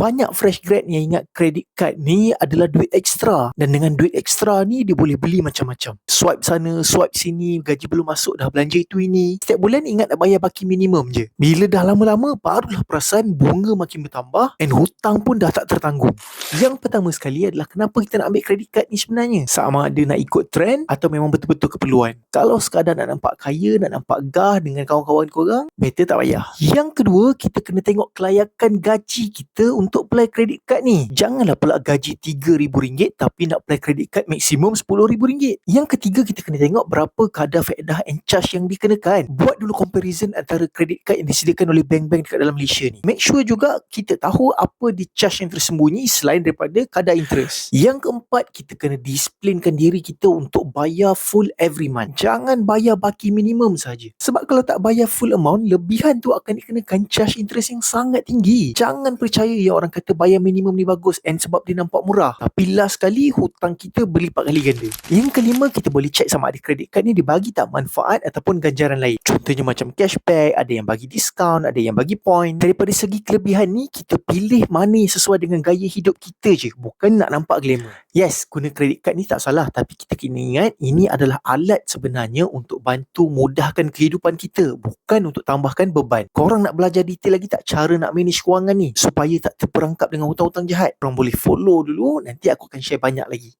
Banyak fresh grad yang ingat credit card ni adalah duit ekstra. Dan dengan duit ekstra ni, dia boleh beli macam-macam. Swipe sana, swipe sini, gaji belum masuk dah belanja itu ini. Setiap bulan ingat nak bayar baki minimum je. Bila dah lama-lama, barulah perasan bunga makin bertambah and hutang pun dah tak tertanggung. Yang pertama sekali adalah kenapa kita nak ambil credit card ni sebenarnya? Sama ada nak ikut trend atau memang betul-betul keperluan. Kalau sekadar nak nampak kaya, nak nampak gah dengan kawan-kawan korang, better tak payah. Yang kedua, kita kena tengok kelayakan gaji kita untuk apply credit card ni. Janganlah pula gaji RM3,000 tapi nak apply credit card maksimum RM10,000. Yang ketiga, kita kena tengok berapa kadar faedah and charge yang dikenakan. Buat dulu comparison antara credit card yang disediakan oleh bank-bank dekat dalam Malaysia ni. Make sure juga kita tahu apa di charge yang tersembunyi selain daripada kadar interest. Yang keempat, kita kena disiplinkan diri kita untuk bayar full every month. Jangan bayar baki minimum saja. Sebab kalau tak bayar full amount, lebihan tu akan dikenakan charge interest yang sangat tinggi. Jangan percaya yang orang kata bayar minimum ni bagus and sebab dia nampak murah. Tapi last kali, hutang kita berlipat kali ganda. Yang kelima, kita boleh check sama ada credit card ni dibagi tak manfaat ataupun ganjaran lain. Contohnya macam cashback, ada yang bagi diskaun, ada yang bagi point. Daripada segi kelebihan ni, kita pilih mana sesuai dengan gaya hidup kita je. Bukan nak nampak glamour. Yes, guna credit card ni tak salah. Tapi kita kena ingat, ini adalah alat sebenarnya untuk bantu mudahkan kehidupan kita. Bukan untuk tambahkan beban. Korang nak belajar detail lagi tak cara nak manage kewangan ni? Supaya tak terperangkap dengan hutang-hutang jahat. Korang boleh follow dulu, nanti aku akan share banyak lagi.